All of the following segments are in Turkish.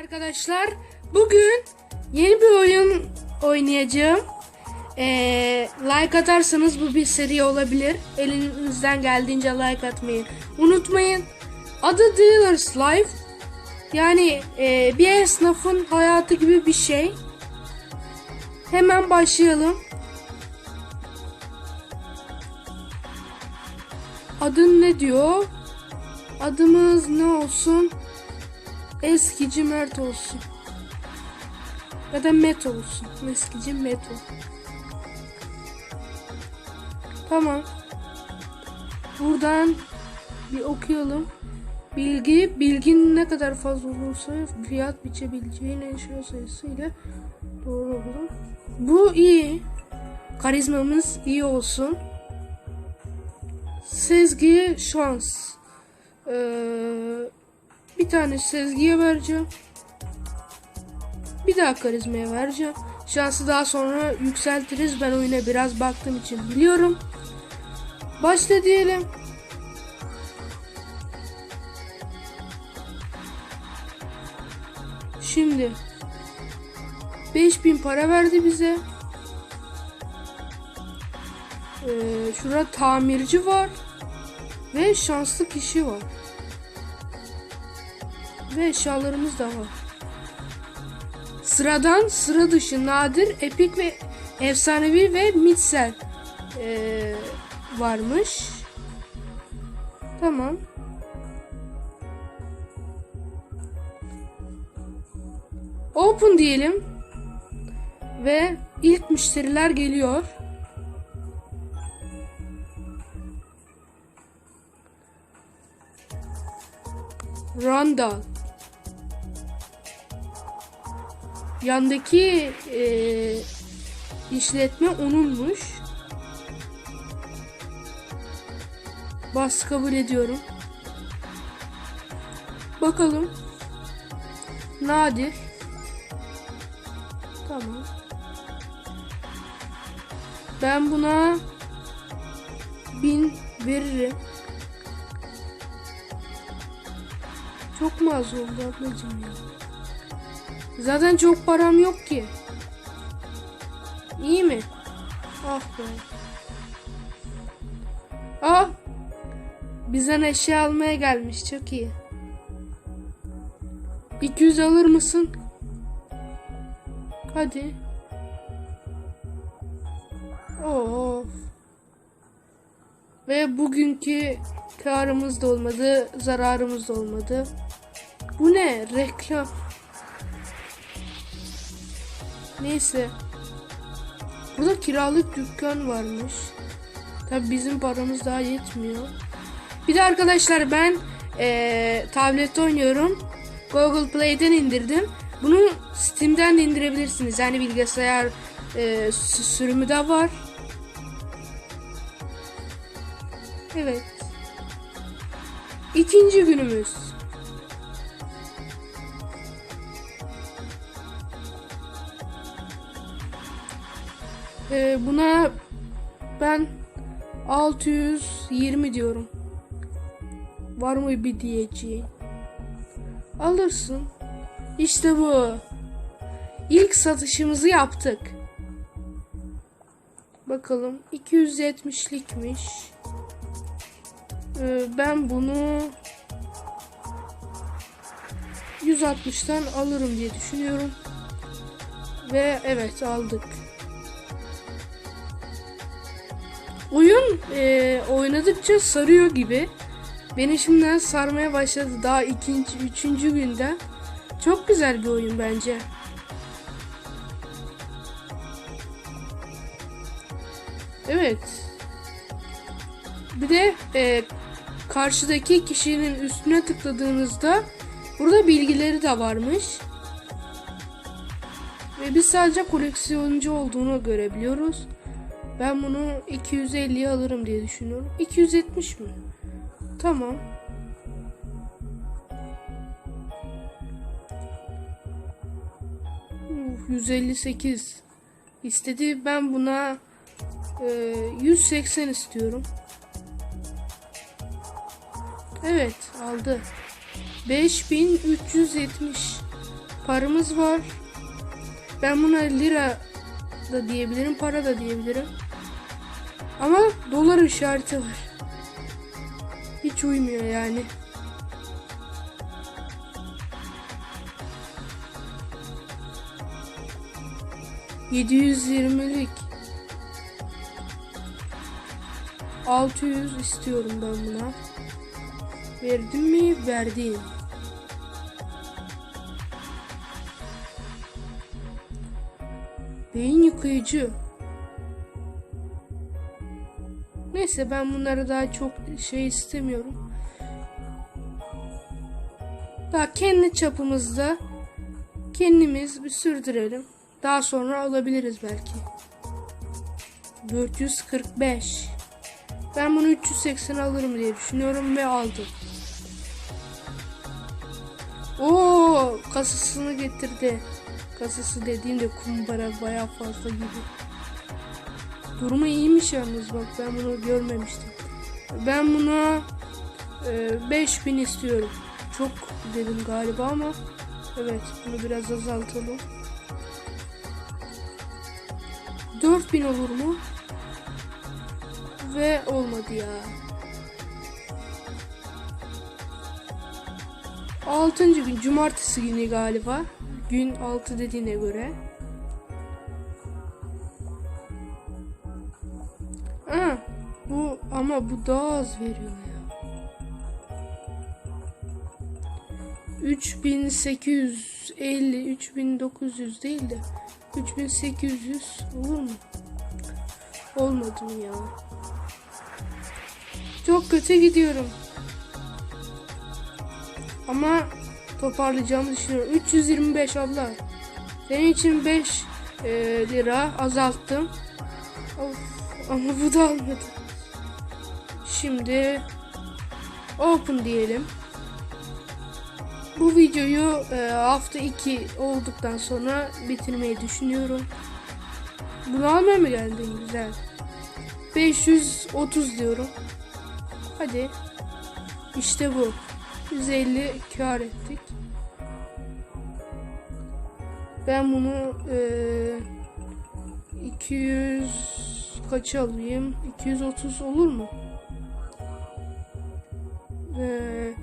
arkadaşlar. Bugün yeni bir oyun oynayacağım. Ee, like atarsanız bu bir seri olabilir. Elinizden geldiğince like atmayı unutmayın. Adı Dealer's Life. Yani e, bir esnafın hayatı gibi bir şey. Hemen başlayalım. Adın ne diyor? Adımız ne olsun? Eskici Mert olsun. Ya da Met olsun. Eskici Met ol. Tamam. Buradan bir okuyalım. Bilgi, bilgin ne kadar fazla olursa fiyat biçebileceğin eşya sayısı ile doğru olur. Bu iyi. Karizmamız iyi olsun. Sezgi şans. Ee, bir tane Sezgi'ye vereceğim. Bir daha karizmaya vereceğim. Şansı daha sonra yükseltiriz. Ben oyuna biraz baktığım için biliyorum. Başla diyelim. Şimdi 5000 para verdi bize. Ee, şurada tamirci var. Ve şanslı kişi var. Ve eşyalarımız da var. Sıradan, sıra dışı, nadir, epik ve efsanevi ve mitsel ee, varmış. Tamam. Open diyelim. Ve ilk müşteriler geliyor. Randall. Yandaki e, işletme onunmuş. Bas kabul ediyorum. Bakalım. Nadir. Tamam. Ben buna bin veririm. Çok mu az oldu ablacığım ya? Zaten çok param yok ki. İyi mi? Ah be. Ah! Bizden eşya almaya gelmiş. Çok iyi. 200 alır mısın? Hadi. Of. Ve bugünkü karımız da olmadı, zararımız da olmadı. Bu ne? Reklam. Neyse. Burada kiralık dükkan varmış. Tabi bizim paramız daha yetmiyor. Bir de arkadaşlar ben eee tablette oynuyorum. Google Play'den indirdim. Bunu Steam'den de indirebilirsiniz. Yani bilgisayar sü- sürümü de var. Evet. İkinci günümüz. Ee, buna ben 620 diyorum. Var mı bir diyeceğin? Alırsın. İşte bu. İlk satışımızı yaptık. Bakalım 270'likmiş. Ee, ben bunu 160'tan alırım diye düşünüyorum. Ve evet aldık. Oyun e, oynadıkça sarıyor gibi. Beni şimdiden sarmaya başladı daha ikinci, üçüncü günde. Çok güzel bir oyun bence. Evet. Bir de e, karşıdaki kişinin üstüne tıkladığınızda burada bilgileri de varmış. Ve biz sadece koleksiyoncu olduğunu görebiliyoruz. Ben bunu 250'ye alırım diye düşünüyorum. 270 mi? Tamam. Uf, 158 istedi. Ben buna e, 180 istiyorum. Evet aldı. 5370 paramız var. Ben buna lira da diyebilirim, para da diyebilirim. Ama dolar işareti var. Hiç uymuyor yani. Yedi yüz yirmilik. Altı yüz istiyorum ben buna. Verdim mi? Verdim. Beyin yıkayıcı. Neyse ben bunları daha çok şey istemiyorum. Daha kendi çapımızda kendimiz bir sürdürelim. Daha sonra alabiliriz belki. 445. Ben bunu 380 alırım diye düşünüyorum ve aldım. Oo kasasını getirdi. Kasası dediğimde kumbara baya fazla gibi. Durumu iyiymiş yalnız bak ben bunu görmemiştim. Ben buna e, 5000 istiyorum. Çok dedim galiba ama evet bunu biraz azaltalım. 4000 olur mu? Ve olmadı ya. Altıncı gün cumartesi günü galiba. Gün 6 dediğine göre. Ama bu daha az veriyor ya. 3850 3900 değil de 3800 olur mu? Olmadı mı ya? Çok kötü gidiyorum. Ama toparlayacağımı düşünüyorum. 325 abla. Senin için 5 e, lira azalttım. Of, ama bu da olmadı. Şimdi open diyelim. Bu videoyu e, hafta 2 olduktan sonra bitirmeyi düşünüyorum. Bunu almaya mı geldin? Güzel. 530 diyorum. Hadi. İşte bu. 150 kar ettik. Ben bunu eee 200 kaç alayım? 230 olur mu? Eee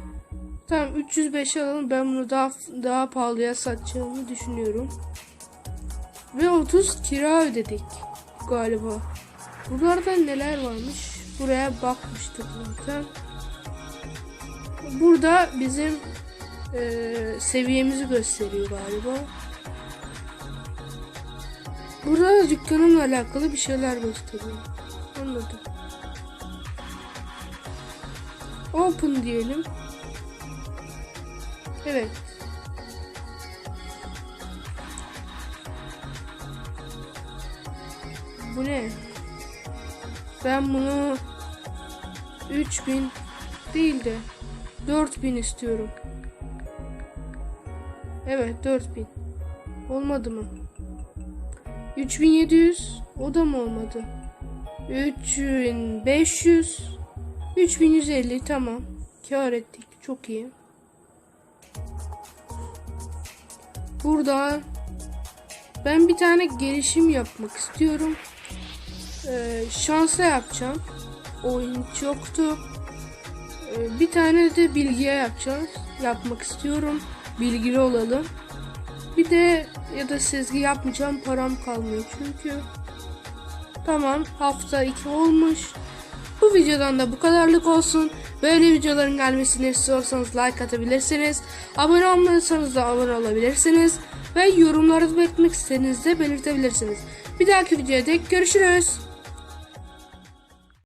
tamam 305 alalım. Ben bunu daha daha pahalıya satacağımı düşünüyorum. Ve 30 kira ödedik galiba. Buralarda neler varmış? Buraya bakmıştık zaten. Burada bizim eee, seviyemizi gösteriyor galiba. Burada dükkanımla alakalı bir şeyler gösteriyor. Anladım. Open diyelim. Evet. Bu ne? Ben bunu 3000 değil de 4000 istiyorum. Evet 4000. Olmadı mı? 3700 o da mı olmadı? 3500 3150 tamam. Kar ettik. Çok iyi. Burada ben bir tane gelişim yapmak istiyorum. Ee, şansa yapacağım. Oyun çoktu. Ee, bir tane de bilgiye yapacağız. Yapmak istiyorum. Bilgili olalım. Bir de ya da sezgi yapmayacağım param kalmıyor çünkü. Tamam hafta 2 olmuş. Bu videodan da bu kadarlık olsun. Böyle videoların gelmesini istiyorsanız like atabilirsiniz. Abone olmadıysanız da abone olabilirsiniz. Ve yorumlarda belirtmek istediğinizde belirtebilirsiniz. Bir dahaki videoda görüşürüz.